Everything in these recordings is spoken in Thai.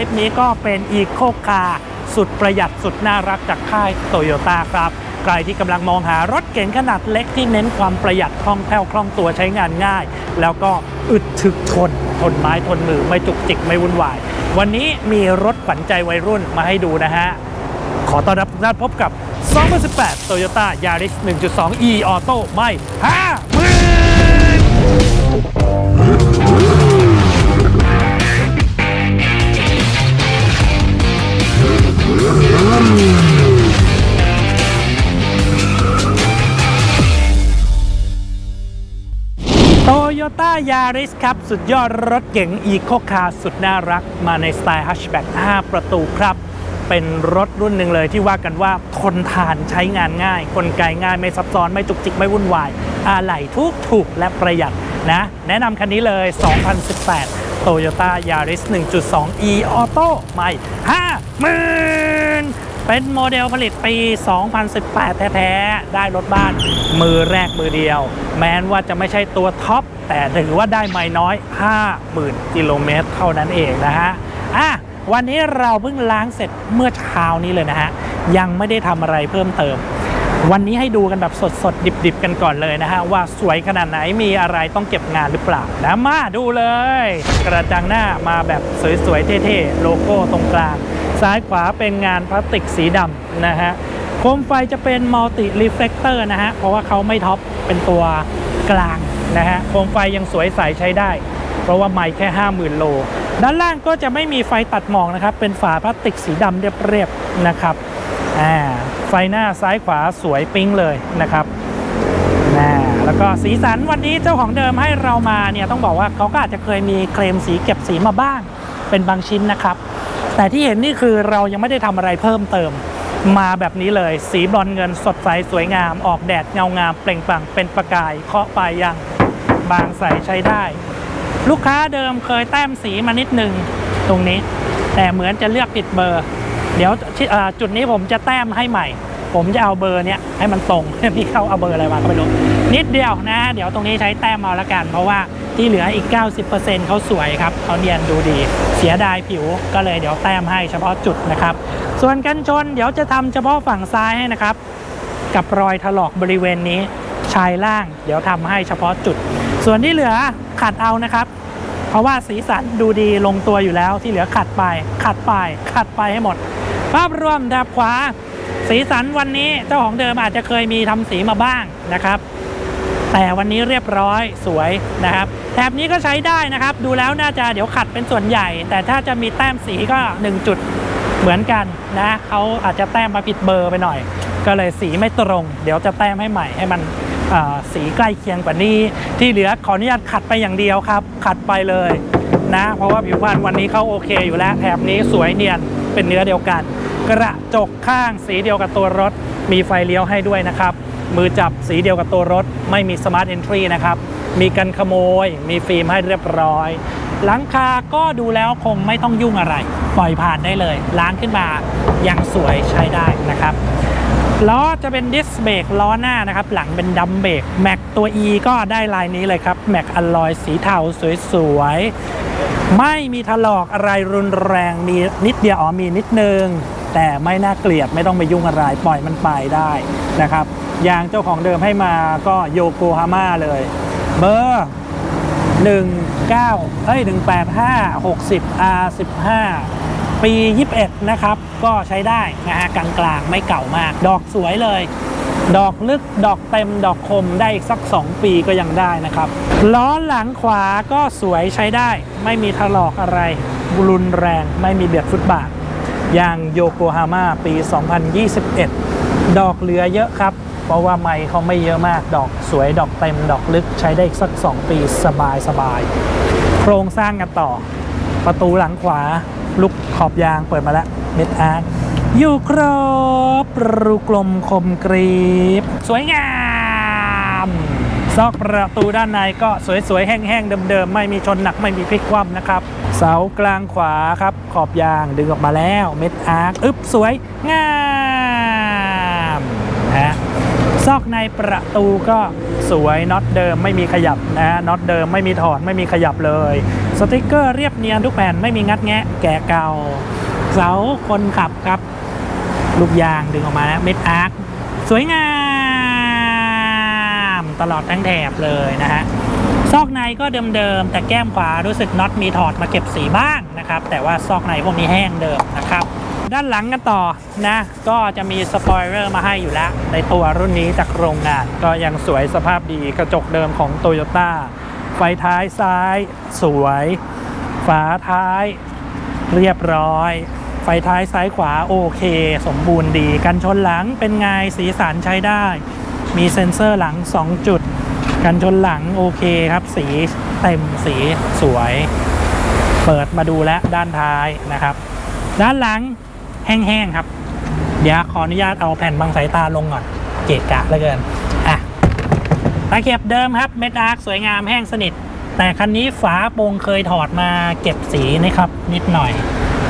ลิปนี้ก็เป็นอีโคคาสุดประหยัดสุดน่ารักจากค่ายโตโยต้าครับ ใครที่กำลังมองหารถเก๋งขนาดเล็กที่เน้นความประหยัดคล่องแคล่วคล่องตัวใช้งานง่าย แล้วก็อึดถึกทน ทนไม้ทนมือไม่จุกจิกไม่วุ่นวาย วันนี้มีรถขวัญใจวัยรุ่นมาให้ดูนะฮะ ขอต้อนรับทุกท่านพบกับ 2018 Toyota Yaris 1.2 e Auto ไม่5หมื่ โตโยต้ายาริสครับ สุดยอดรถเก๋งอีโคคาร์สุดน่ารักมาในสไตล์ฮัชแบ็ก5 ประตูครับ เป็นรถรุ่นหนึ่งเลยที่ว่ากันว่าทนทานใช้งานง่าย กลไกง่ายไม่ซับซ้อนไม่จุกจิกไม่วุ่นวายอะไหล่ทุกถูกและประหยัดนะ แนะนำคันนี้เลย 2018 Toyota Yaris 1.2 e Auto ใหม่ 50,000 เป็นโมเดลผลิตปี 2018 แท้ ๆ ได้รถบ้านมือแรกมือเดียว แม้นว่าจะไม่ใช่ตัวท็อป แต่ถือว่าได้ไม่น้อย 50,000 กิโลเมตรเท่านั้นเองนะฮะอะวันนี้เราเพิ่งล้างเสร็จเมื่อเช้านี้เลยนะฮะ ยังไม่ได้ทำอะไรเพิ่มเติม วันนี้ให้ดูกันแบบสดๆ ดิบๆ กันก่อนเลยนะฮะ ว่าสวยขนาดไหนมีอะไรต้องเก็บงานหรือเปล่านะมาดูเลย กระจังหน้ามาแบบสวยๆ เท่ๆ โลโก้ตรงกลาง ซ้ายขวาเป็นงานพลาสติกสีดำนะฮะโคมไฟจะเป็นมัลติรีเฟลคเตอร์นะฮะ เพราะว่าเขาไม่ท็อปเป็นตัวกลางนะฮะ โคมไฟยังสวยใสใช้ได้ เพราะว่าไม่แค่ 50,000 โล ด้านล่างก็จะไม่มีไฟตัดหมอกนะครับ เป็นฝาพลาสติกสีดำเรียบๆนะครับ อ่า ไฟหน้าซ้ายขวาสวยปิ๊งเลยนะครับนะแล้วก็สีสันวันนี้เจ้าของเดิมให้เรามาเนี่ยต้องบอกว่าเขาก็อาจจะเคยมีเคลมสีเก็บสีมาบ้าง เป็นบางชิ้นนะครับ แต่ที่เห็นนี่คือเรายังไม่ได้ทำอะไรเพิ่มเติม มาแบบนี้เลย สีบรอนเงินสดใสสวยงาม ออกแดดเงางามเปล่งปลั่งเป็นประกายเคาะปลายยางบางใสใช้ได้ ลูกค้าเดิมเคยแต้มสีมานิดหนึ่งตรงนี้ แต่เหมือนจะเลือกผิดเบอร์ เดี๋ยวจุดนี้ผมจะแต้มให้ใหม่ ผมจะเอาเบอร์เนี้ยให้มันตรงพี่เขาเอาเบอร์อะไรมาก็ไม่รู้นิดเดียวนะ เดี๋ยวตรงนี้ใช้แต้มเอาละกัน เพราะว่าที่เหลืออีก 90%เขาสวยครับเขาเนียนดูดี เสียดายผิวก็เลยเดี๋ยวแต้มให้เฉพาะจุดนะครับ ส่วนกันชนเดี๋ยวจะทำเฉพาะฝั่งซ้ายให้นะครับ กับรอยถลอกบริเวณนี้ชายล่าง เดี๋ยวทำให้เฉพาะจุด ส่วนที่เหลือขัดเอานะครับเพราะว่าสีสันดูดีลงตัวอยู่แล้วที่เหลือขัดไป ขัดไป ขัดไปให้หมด ภาพรวมแถบขวา สีสันวันนี้เจ้าของเดิมอาจจะเคยมีทำสีมาบ้างนะครับ แต่วันนี้เรียบร้อยสวยนะครับแถบนี้ก็ใช้ได้นะครับ ดูแล้วน่าจะเดี๋ยวขัดเป็นส่วนใหญ่ แต่ถ้าจะมีแต้มสีก็ 1 จุดเหมือนกันนะเขาอาจจะแต้มมาผิดเบอร์ไปหน่อย ก็เลยสีไม่ตรง เดี๋ยวจะแต้มให้ใหม่ให้มันสีใกล้เคียงกว่านี้ ที่เหลือขออนุญาตขัดไปอย่างเดียวครับ ขัดไปเลยนะ เพราะว่าผิวพรรณวันนี้เขาโอเคอยู่แล้วแถบนี้สวยเนียนเป็นเนื้อเดียวกัน กระจกข้างสีเดียวกับตัวรถ มีไฟเลี้ยวให้ด้วยนะครับ มือจับสีเดียวกับตัวรถ ไม่มีสมาร์ทเอนทรีนะครับ มีกันขโมย มีฟิล์มให้เรียบร้อย หลังคาก็ดูแล้วคงไม่ต้องยุ่งอะไร ปล่อยผ่านได้เลย ล้างขึ้นมายังสวยใช้ได้นะครับล้อจะเป็นดิสเบรกล้อหน้านะครับ หลังเป็นดัมเบรกแม็กตัว E ก็ได้ลายนี้เลยครับแม็กอลลอยสีเทาสวยๆ ไม่มีถลอกอะไรรุนแรงมีนิดเดียวอ๋อมีนิดนึง แต่ไม่น่าเกลียดไม่ต้องไปยุ่งอะไร ปล่อยมันไปได้นะครับยางเจ้าของเดิมให้มาก็โยโกฮาม่าเลยเบอร์19เอ้ย185 60 R 15ปี 21 นะครับ ก็ใช้ได้นะฮะกลางๆ ไม่เก่ามาก ดอกสวยเลย ดอกลึกดอกเต็มดอกคมได้อีกสัก 2 ปีก็ยังได้นะครับ ล้อหลังขวาก็สวยใช้ได้ ไม่มีถลอกอะไรรุนแรง ไม่มีเบียดฟุตบาท ยางโยโกฮาม่าปี 2021 ดอกเหลือเยอะครับ เพราะว่าไม้เขาไม่เยอะมากดอกสวยดอกเต็มดอกลึกใช้ได้อีกสัก 2 ปีสบายสบาย โครงสร้างกันต่อ ประตูหลังขวาลุกขอบยางเปิดมาแล้วเม็ดอาร์อยู่ครบรูกลมคมกรีบ สวยงาม ซอกประตูด้านในก็สวยๆ แห้งๆ เดิมๆ ไม่มีชนหนักไม่มีพลิกคว่ำนะครับ เสากลางขวาครับ ขอบยางดึงออกมาแล้วเม็ดอาร์คอึบสวยงามนะฮะสอกในประตูก็สวยน็อตเดิมไม่มีขยับนะน็อตเดิมไม่มีถอดไม่มีขยับเลย สติกเกอร์เรียบเนียนทุกแผ่นไม่มีงัดแงะแก่เก่า เสาคนขับครับ ลูกยางดึงออกมาแล้วเม็ดอาร์คสวยงาม ตลอดทั้งแถบเลยนะฮะซอกในก็เดิมๆแต่แก้มขวารู้สึกน็อตมีถอดมาเก็บสีบ้างนะครับ แต่ว่าซอกในพวกนี้แห้งเดิมนะครับ ด้านหลังกันต่อนะ ก็จะมีสปอยเลอร์มาให้อยู่แล้ว ในตัวรุ่นนี้จากโรงงาน ก็ยังสวยสภาพดีกระจกเดิมของโตโยต้าไฟท้ายซ้าย สวย ฝาท้าย เรียบร้อย ไฟท้ายซ้ายขวาโอเค สมบูรณ์ดี กันชนหลังเป็นไงสีสันใช้ได้ มีเซ็นเซอร์หลัง 2 จุด กันชนหลังโอเคครับ สีเต็มสีสวย เปิดมาดูแล้วด้านท้ายนะครับ ด้านหลังแห้งๆครับ เดี๋ยวขออนุญาตเอาแผ่นบังสายตาลงก่อน เกะกะเหลือเกินอะตะเข็บเดิมครับเม็ดอาร์คสวยงามแห้งสนิท แต่คันนี้ฝาโปรงเคยถอดมาเก็บสีนะครับ นิดหน่อย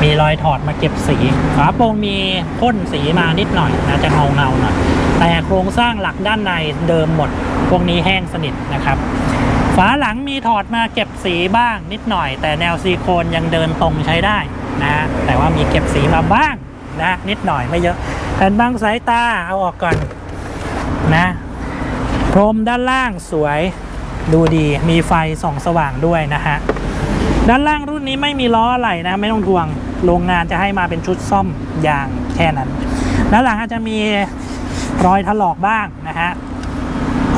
มีรอยถอดมาเก็บสี ฝาโปรงมีพ่นสีมานิดหน่อยนะจะเงาเงาหน่อย แต่โครงสร้างหลักด้านในเดิมหมด พวกนี้แห้งสนิทนะครับ ฝาหลังมีถอดมาเก็บสีบ้างนิดหน่อย แต่แนวซีโคนยังเดินตรงใช้ได้นะแต่ว่ามีเก็บสีมาบ้างนะนิดหน่อยไม่เยอะแผ่นบังสายตาเอาออกก่อนนะพรมด้านล่างสวยดูดีมีไฟส่องสว่างด้วยนะฮะด้านล่างรุ่นนี้ไม่มีล้ออะไรนะไม่ต้องทวงโรงงานจะให้มาเป็นชุดซ่อมยางแค่นั้นด้านหลังอาจจะมี รอยถลอกบ้างนะฮะ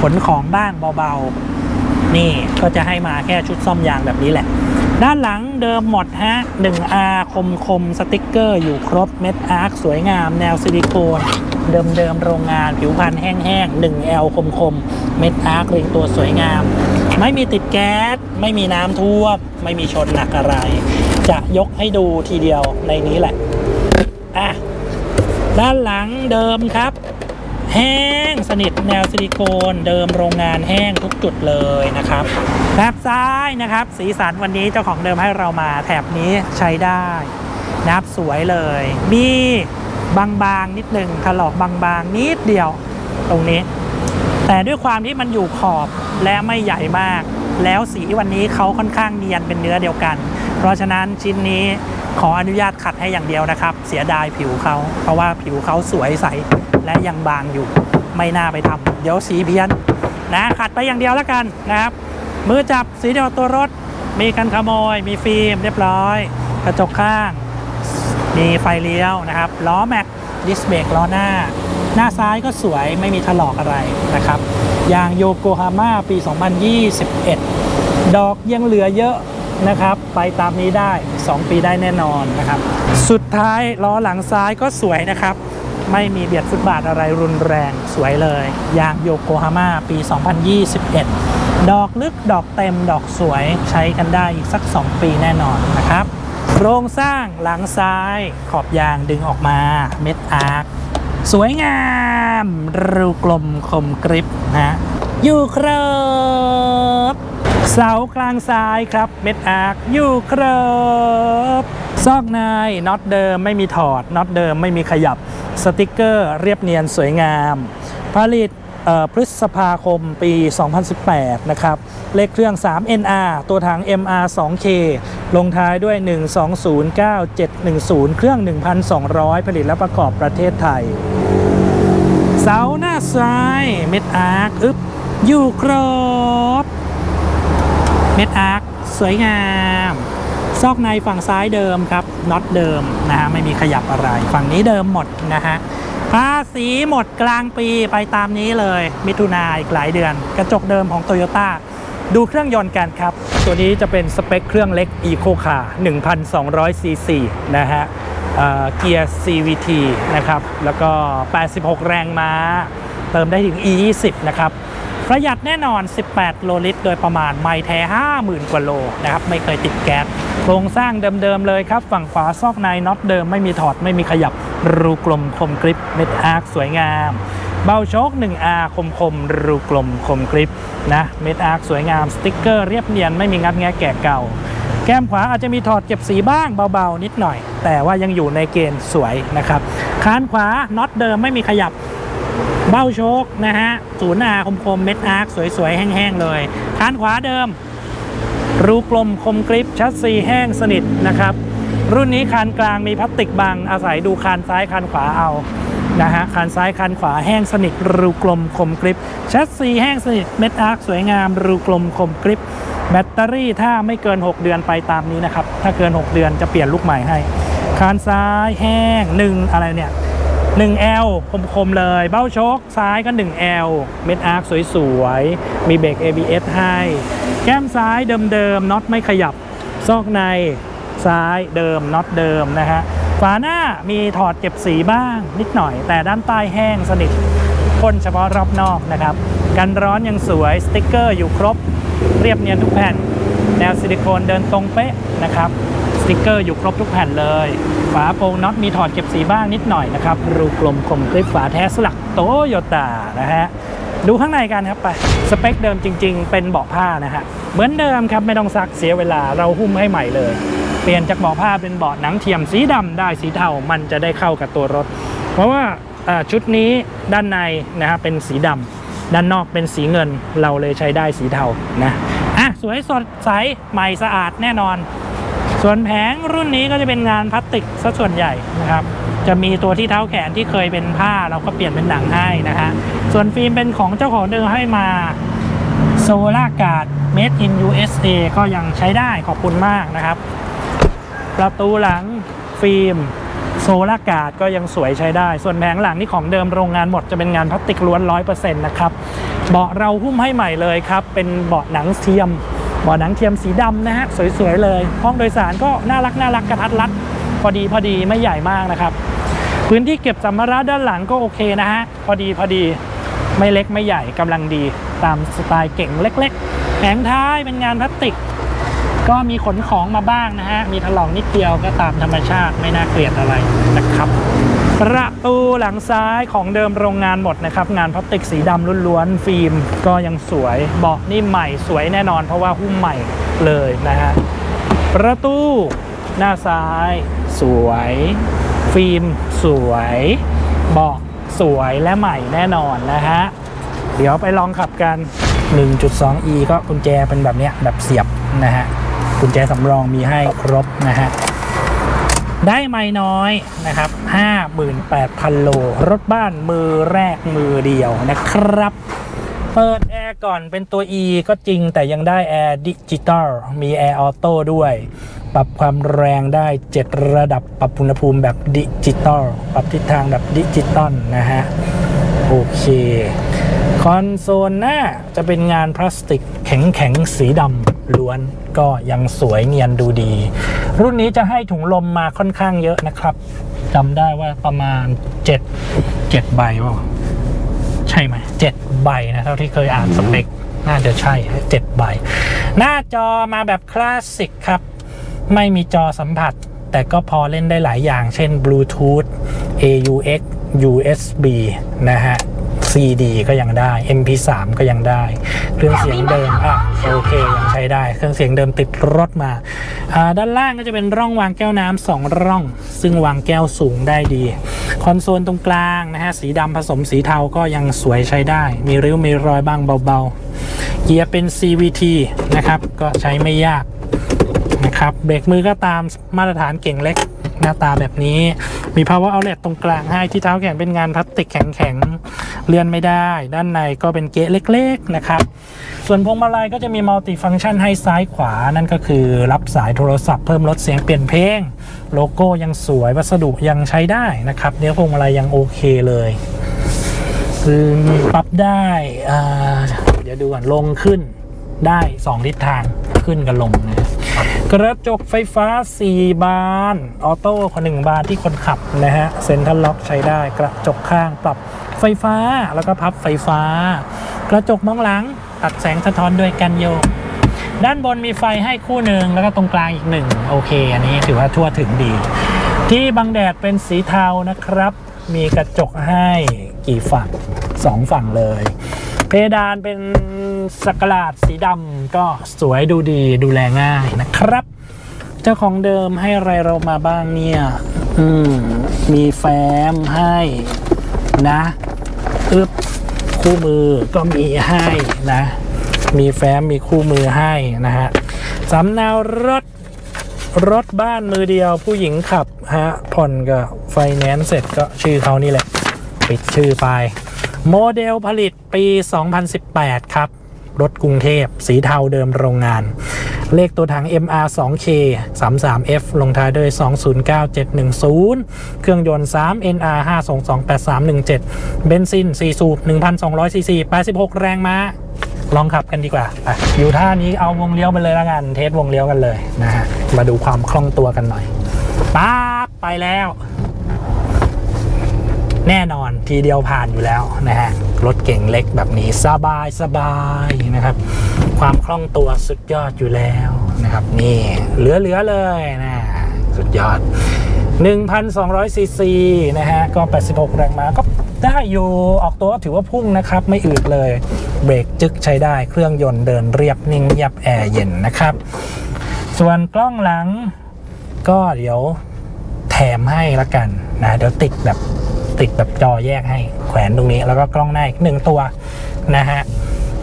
ขนของบ้างเบาๆ นี่ก็จะให้มาแค่ชุดซ่อมยางแบบนี้แหละ ด้านหลังเดิมหมดฮะ 1R คมคมสติกเกอร์อยู่ครบเม็ดอาร์คสวยงาม แนวซิลิโคนเดิมเดิมๆโรงงานผิวพันธ์แห้งๆ 1L คมคมเม็ดอาร์คเรียงตัวสวยงาม ไม่มีติดแก๊ส ไม่มีน้ำท่วม ไม่มีชนหนักอะไร จะยกให้ดูทีเดียวในนี้แหละ อะ ด้านหลังเดิมครับ แห้งสนิทแนวซิลิโคนเดิมโรงงานแห้งทุกจุดเลยนะครับแถบซ้ายนะครับ สีสันวันนี้เจ้าของเดิมให้เรามาแถบนี้ใช้ได้นับสวยเลย มีบางๆนิดหนึ่งถลอกบางๆนิดเดียวตรงนี้ แต่ด้วยความที่มันอยู่ขอบและไม่ใหญ่มาก แล้วสีวันนี้เขาค่อนข้างเนียนเป็นเนื้อเดียวกัน เพราะฉะนั้นชิ้นนี้ ขออนุญาตขัดให้อย่างเดียวนะครับ เสียดายผิวเขาเพราะว่าผิวเขาสวยใสและยังบางอยู่ไม่น่าไปทำเดี๋ยวสีเพี้ยนนะขัดไปอย่างเดียวแล้วกันนะครับ มือจับสีเดียวตัวรถ มีกันขโมย มีฟิล์มเรียบร้อย กระจกข้าง มีไฟเลี้ยวนะครับล้อแม็กดิสเบรกล้อหน้า หน้าซ้ายก็สวยไม่มีถลอกอะไรนะครับยางโยโกฮาม่าปี 2021 ดอกยังเหลือเยอะ นะครับ ไปตามนี้ได้ 2 ปีได้แน่นอนนะครับ สุดท้ายล้อหลังซ้ายก็สวยนะครับ ไม่มีเบียดฟุตบาทอะไรรุนแรงสวยเลย ยางโยโกฮาม่าปี 2021 ดอกลึกดอกเต็มดอกสวยใช้กันได้อีกสัก 2 ปีแน่นอนนะครับ โครงสร้างหลังซ้ายขอบยางดึงออกมาเม็ดอาร์คสวยงาม รูกลมคมกริบนะอยู่ครับ เสากลางซ้ายครับ เม็ดอาร์คอยู่ครับซอกในน็อตเดิมไม่มีถอดน็อตเดิมไม่มีขยับสติกเกอร์เรียบเนียนสวยงาม ผลิตเอ่อพฤษภาคมปี 2018 นะครับ เลขเครื่อง 3NR ตัวถัง MR 2K ลงท้ายด้วย 1209710 เครื่อง 1,200 ผลิตและประกอบประเทศไทย เสาหน้าซ้าย เม็ดอาร์ค อึบอยู่ครบ เม็ดอาร์คสวยงาม ซอกในฝั่งซ้ายเดิมครับน็อตเดิมนะฮะไม่มีขยับอะไร ฝั่งนี้เดิมหมดนะฮะภาษีหมดกลางปีไปตามนี้เลย มิถุนาอีกหลายเดือน กระจกเดิมของโตโยต้าดูเครื่องยนต์กันครับ ตัวนี้จะเป็นสเปคเครื่องเล็ก Eco Car 1,200ซีซีนะฮะเอ่อเกียร์ CVT นะครับ แล้วก็ 86 แรงม้า เติมได้ถึง E20 นะครับ ประหยัดแน่นอน 18 โลลิตร โดยประมาณไม่แท้ 50,000 กว่าโลนะครับไม่เคยติดแก๊สโครงสร้างเดิมๆเลยครับ ฝั่งขวาซอกในน็อตเดิมไม่มีถอดไม่มีขยับรูกลมคมกริปเม็ดอาร์คสวยงาม เบาโชค 1R คมคมรูกลมคมกริปนะเม็ดอาร์คสวยงามสติ๊กเกอร์เรียบเนียนไม่มีงัดแงะแก่เก่า แก้มขวาอาจจะมีถอดเก็บสีบ้างเบาๆนิดหน่อย แต่ว่ายังอยู่ในเกณฑ์สวยนะครับคานขวาน็อตเดิมไม่มีขยับ เบ้าโชคนะฮะศูนย์อาคมๆเม็ดอาร์คสวยๆ แห้งๆ เลยคานขวาเดิม รูกลมคมกริปชัดซีแห้งสนิทนะครับ รุ่นนี้คานกลางมีพลาสติกบังอาศัยดูคานซ้ายคานขวาเอานะฮะคานซ้ายคานขวาแห้งสนิท รูกลมคมกริปชัดซีแห้งสนิทเม็ดอาร์คสวยงาม รูกลมคมกริปแบตเตอรี่ถ้าไม่เกิน 6 เดือนไปตามนี้นะครับ ถ้าเกิน 6 เดือนจะเปลี่ยนลูกใหม่ให้คานซ้ายแห้งหนึ่งอะไรเนี่ย 1L คมๆเลย เบ้าชคซ้ายก็ 1L เม็ดอาร์คสวยๆ มีเบรก ABS ให้ แก้มซ้ายเดิมๆน็อตไม่ขยับ ซอกในซ้ายเดิมน็อตเดิมนะฮะฝาหน้ามีถอดเก็บสีบ้างนิดหน่อย แต่ด้านใต้แห้งสนิทพ่นเฉพาะรอบนอกนะครับ กันร้อนยังสวยสติ๊กเกอร์อยู่ครบ เรียบเนียนทุกแผ่น แนวซิลิโคนเดินตรงเป๊ะนะครับสติกเกอร์อยู่ครบทุกแผ่นเลย ฝาโปรงน็อตมีถอดเก็บสีบ้างนิดหน่อยนะครับ รูกลมคมกริปฝาแท้สลักโตโยต้านะฮะ ดูข้างในกันครับไป สเปคเดิมจริง ๆ เป็นเบาะผ้านะฮะ เหมือนเดิมครับไม่ต้องซักเสียเวลาเราหุ้มให้ใหม่เลย เปลี่ยนจากเบาะผ้าเป็นเบาะหนังเทียมสีดำได้สีเทามันจะได้เข้ากับตัวรถ เพราะว่าชุดนี้ด้านในนะฮะเป็นสีดำด้านนอกเป็นสีเงินเราเลยใช้ได้สีเทานะอะสวยสดใสใหม่สะอาดแน่นอน ส่วนแผงรุ่นนี้ก็จะเป็นงานพลาสติกซะส่วนใหญ่นะครับ จะมีตัวที่เท้าแขนที่เคยเป็นผ้าเราก็เปลี่ยนเป็นหนังให้นะฮะส่วนฟิล์มเป็นของเจ้าของเดิมให้มาโซล่าการ์ด made in USA ก็ยังใช้ได้ขอบคุณมากนะครับ ประตูหลังฟิล์มโซล่าการ์ดก็ยังสวยใช้ได้ ส่วนแผงหลังนี่ของเดิมโรงงานหมดจะเป็นงานพลาสติกล้วน 100%นะครับ เบาะเราหุ้มให้ใหม่เลยครับ เป็นเบาะหนังเทียม บาะหนังเทียมสีดำนะฮะสวยๆเลย ห้องโดยสารก็น่ารักน่ารักกระทัดรัด พอดีพอดีไม่ใหญ่มากนะครับ พื้นที่เก็บสัมภาระด้านหลังก็โอเคนะฮะพอดีพอดีไม่เล็กไม่ใหญ่กำลังดีตามสไตล์เก่งเล็กๆแผงท้ายเป็นงานพลาสติก ก็มีขนของมาบ้างนะฮะมีถลอกนิดเดียวก็ตามธรรมชาติไม่น่าเกลียดอะไรนะครับ ประตูหลังซ้ายของเดิมโรงงานหมดนะครับ งานพลาสติกสีดำล้วนๆฟิล์มก็ยังสวยเบาะนี่ใหม่สวยแน่นอน เพราะว่าหุ้มใหม่เลยนะฮะประตูหน้าซ้าย สวย ฟิล์มสวยเบาะสวยและใหม่แน่นอนนะฮะเดี๋ยวไปลองขับกัน 1.2e ก็กุญแจเป็นแบบเนี้ยแบบเสียบนะฮะกุญแจสำรองมีให้ครบนะฮะ ได้ไม่น้อยนะครับ 58,000 โล รถบ้านมือแรกมือเดียวนะครับ เปิดแอร์ก่อนเป็นตัว E ก็จริงแต่ยังได้แอร์ดิจิตอลมีแอร์ออโต้ด้วย ปรับความแรงได้ 7 ระดับปรับอุณหภูมิแบบดิจิตอลปรับทิศทางแบบดิจิตอลนะฮะ โอเค คอนโซลหน้าจะเป็นงานพลาสติกแข็งๆ สีดำ ล้วนก็ยังสวยเนียนดูดี รุ่นนี้จะให้ถุงลมมาค่อนข้างเยอะนะครับจำได้ว่าประมาณ 7 7ใบว่าใช่ไหมเจ็ดใบนะเท่าที่เคยอ่านสเปคน่าจะใช่เจ็ดใบ หน้าจอมาแบบคลาสสิกครับ ไม่มีจอสัมผัส แต่ก็พอเล่นได้หลายอย่าง เช่น Bluetooth AUX USB นะฮะ CD ก็ยังได้ MP3 ก็ยังได้ เครื่องเสียงเดิมอะโอเคยังใช้ได้ เครื่องเสียงเดิมติดรถมาอ่าด้านล่างก็จะเป็นร่องวางแก้วน้ำสองร่อง ซึ่งวางแก้วสูงได้ดี คอนโซลตรงกลางนะฮะสีดำผสมสีเทาก็ยังสวยใช้ได้ มีริ้วมีรอยบ้างเบาๆ เกียร์เป็น CVT นะครับก็ใช้ไม่ยากนะครับเบรกมือก็ตามมาตรฐานเก่งเล็กหน้าตาแบบนี้มี power outlet ตรงกลางให้ที่เท้าแขนเป็นงานพลาสติกแข็งๆ เลื่อนไม่ได้ ด้านในก็เป็นเกะเล็กๆนะครับ ส่วนพวงมาลัยก็จะมีมัลติฟัง c t ชันให้ซ้ายขวา นั่นก็คือรับสายโทรศัพท์เพิ่มลดเสียงเปลี่ยนเพลง โลโก้ยังสวย วัสดุยังใช้ได้นะครับ เนื้อพวงมาลัยยังโอเคเลยคือปรับได้อ่าเดี๋ยวดูก่อนลงขึ้นได้ 2 ทิศทางขึ้นกับลงนะกระจกไฟฟ้า 4 บาน ออโต้คนหนึ่งบานที่คนขับนะฮะ เซ็นทรัลล็อกใช้ได้กระจกข้างปรับ ไฟฟ้า แล้วก็พับไฟฟ้า กระจกมองหลัง ตัดแสงสะท้อนด้วยกันโยก ด้านบนมีไฟให้คู่หนึ่งแล้วก็ตรงกลางอีกหนึ่งโอเค อันนี้ถือว่าทั่วถึงดี ที่บังแดดเป็นสีเทานะครับ มีกระจกให้กี่ฝั่งสองฝั่งเลย เพดานเป็นสกลาดสีดำก็สวยดูดีดูแลง่ายนะครับ เจ้าของเดิมให้อะไรเรามาบ้างเนี่ย อืม มีแฟ้มให้นะ อึบคู่มือก็มีให้นะ มีแฟ้มมีคู่มือให้นะฮะสำเนารถรถบ้านมือเดียวผู้หญิงขับฮะผ่อนกับไฟแนนซ์เสร็จก็ชื่อเขานี่แหละ ปิดชื่อไป โมเดลผลิตปี 2018 ครับ รถกรุงเทพ สีเทาเดิมโรงงาน เลขตัวถัง MR 2K 33F ลงท้ายด้วย 209710 เครื่องยนต์ 3 NR 5228317 เบนซิน 4 สูบ 1,200ซีซี86 แรงม้า ลองขับกันดีกว่าไปอยู่ท่านี้เอาวงเลี้ยวไปเลยละกัน เทสวงเลี้ยวกันเลยนะฮะ มาดูความคล่องตัวกันหน่อยป๊าบไปแล้ว แน่นอนทีเดียวผ่านอยู่แล้วนะฮะรถเก่งเล็กแบบนี้สบายสบายนะครับ ความคล่องตัวสุดยอดอยู่แล้วนะครับนี่เหลือๆเลยนะสุดยอด 1,200ซีซีนะฮะก็ 86 แรงม้าก็ได้อยู่ออกตัวถือว่าพุ่งนะครับ ไม่อืดเลย เบรกจึกใช้ได้เครื่องยนต์เดินเรียบนิ่งเงียบแอร์เย็นนะครับ ส่วนกล้องหลังก็เดี๋ยวแถมให้ละกันนะเดี๋ยวติดแบบ ติดแบบจอแยกให้แขวนตรงนี้ แล้วก็กล้องหน้าอีกหนึ่งตัวนะฮะ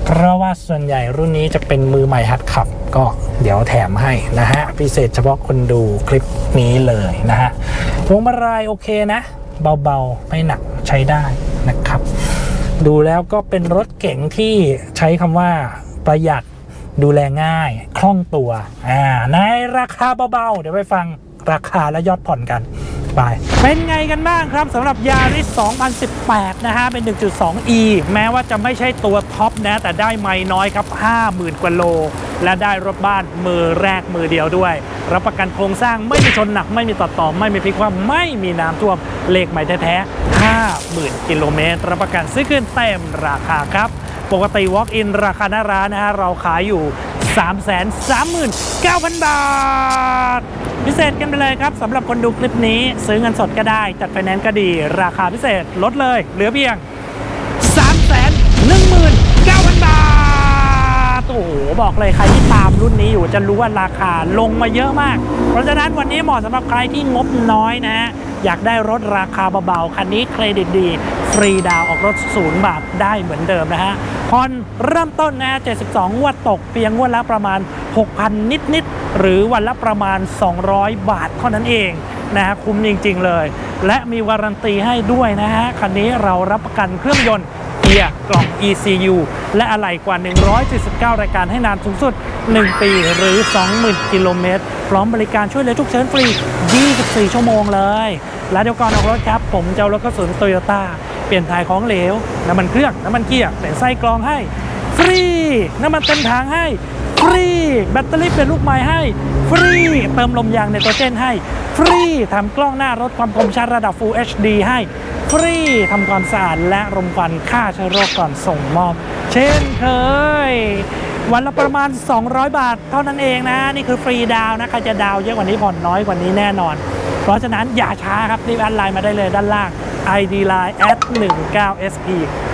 เพราะว่าส่วนใหญ่รุ่นนี้จะเป็นมือใหม่หัดขับ ก็เดี๋ยวแถมให้นะฮะพิเศษเฉพาะคนดูคลิปนี้เลยนะฮะพวงมาลัยโอเคนะ เบาๆ ไม่หนักใช้ได้นะครับ ดูแล้วก็เป็นรถเก๋งที่ใช้คำว่าประหยัดดูแลง่าย คล่องตัว อ่า ในราคาเบาๆ เดี๋ยวไปฟังราคาและยอดผ่อนกัน ไป เป็นไงกันบ้างครับสำหรับยาริส2018 นะฮะ เป็น 1.2e แม้ว่าจะไม่ใช่ตัวท็อปนะ แต่ได้ไม่น้อยครับ 50,000 กว่าโล และได้รถบ้านมือแรกมือเดียวด้วย รับประกันโครงสร้างไม่มีชนหนักไม่มีต่อต่อ ไม่มีพลิกคว่ำไม่มีน้ำท่วมเลขใหม่แท้ๆ50,000 กิโลเมตร รับประกันซื้อคืนเต็มราคาครับ ปกติ Walk-in ราคาหน้าร้านนะฮะเราขายอยู่ 339,000 บาท พิเศษกันไปเลยครับสำหรับคนดูคลิปนี้ซื้อเงินสดก็ได้ จัดไฟแนนซ์ก็ดี ราคาพิเศษลดเลย เหลือเพียง 319,000 บาท โอ้โห บอกเลยใครที่ตามรุ่นนี้อยู่จะรู้ว่าราคาลงมาเยอะมาก เพราะฉะนั้นวันนี้เหมาะสำหรับใครที่งบน้อยนะฮะ อยากได้รถราคาเบาๆ คันนี้เครดิตดี ฟรีดาวออกรถศูนย์บาทได้เหมือนเดิมนะฮะผ่อนเริ่มต้นนะฮะ72งวดตกเพียงงวดละประมาณ 6,000 นิดๆ หรือวันละประมาณ 200 บาทเท่านั้นเองนะฮะคุ้มจริงๆเลย และมีวารันตีให้ด้วยนะฮะคันนี้เรารับประกันเครื่องยนต์ กียร์กล่อง ECU และอะไหล่กว่า 179 รายการให้นานสูงสุด 1 ปีหรือ 20,000 กิโลเมตร พร้อมบริการช่วยเหลือทุกเชิญฟรี 24 ชั่วโมงเลย และเดี๋ยวก่อนออกรถครับ ผมจะเอารถกระสุนโตโยต้าเปลี่ยนถ่ายของเหลว น้ำมันเครื่อง น้ำมันเกียร์เปลี่ยนไส้กรองให้ ฟรี น้ำมันเต็มถังให้ ฟรี แบตเตอรี่เปลี่ยนลูกใหม่ให้ ฟรี เติมลมยางในตัวเจนให้ ฟรีทำกล้องหน้ารถความคมชัดระดับ Full HD ให้ ฟรีทำความสะอาดและรมควันฆ่าเชื้อโรคก่อนส่งมอบ เช่นเคย วันละประมาณ 200 บาทเท่านั้นเองนะ นี่คือฟรีดาวนะใครจะดาวเยอะกว่านี้ผ่อนน้อยกว่านี้แน่นอน เพราะฉะนั้นอย่าช้าครับรีบแอดไลน์มาได้เลยด้านล่าง ID Line at 19 SP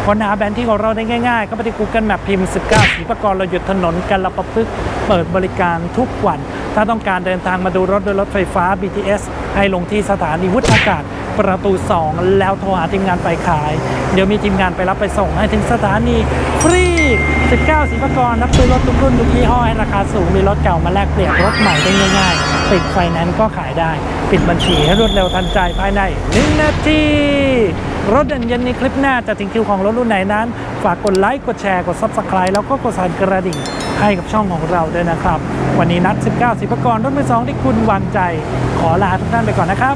ค้นหาแบรนด์ที่ของเราได้ง่ายๆก็ไปที่ Google Map พิมพ์ 19สีประกรเราหยุดถนนกันละประพฤกเปิดบริการทุกวัน ถ้าต้องการเดินทางมาดูรถโดยรถไฟฟ้า BTS ให้ลงที่สถานีวุฒากาศ ประตู 2 แล้วโทรหาทีมงานไปขาย เดี๋ยวมีทีมงานไปรับไปส่งให้ถึงสถานีฟรี 19สีประกรณ์รับซื้อรถทุกรุ่นทุกยี่ห้อให้ราคาสูงมีรถเก่ามาแลกเปลี่ยนรถใหม่ได้ง่าย ๆ ติดไฟแนนซ์ก็ขายได้ ปิดบัญชีให้รวดเร็วทันใจภายใน1นาทีรถเด่นเย็นในคลิปหน้าจะถึงคิวของรถรุ่นไหนนั้น ฝากกดไลค์กดแชร์กด Subscribe แล้วก็กดสั่นกระดิ่งให้กับช่องของเราด้วยนะครับ วันนี้นัด 19 สิบประกรรถมือสองที่คุณวางใจ ขอลาทุกท่านไปก่อนนะครับ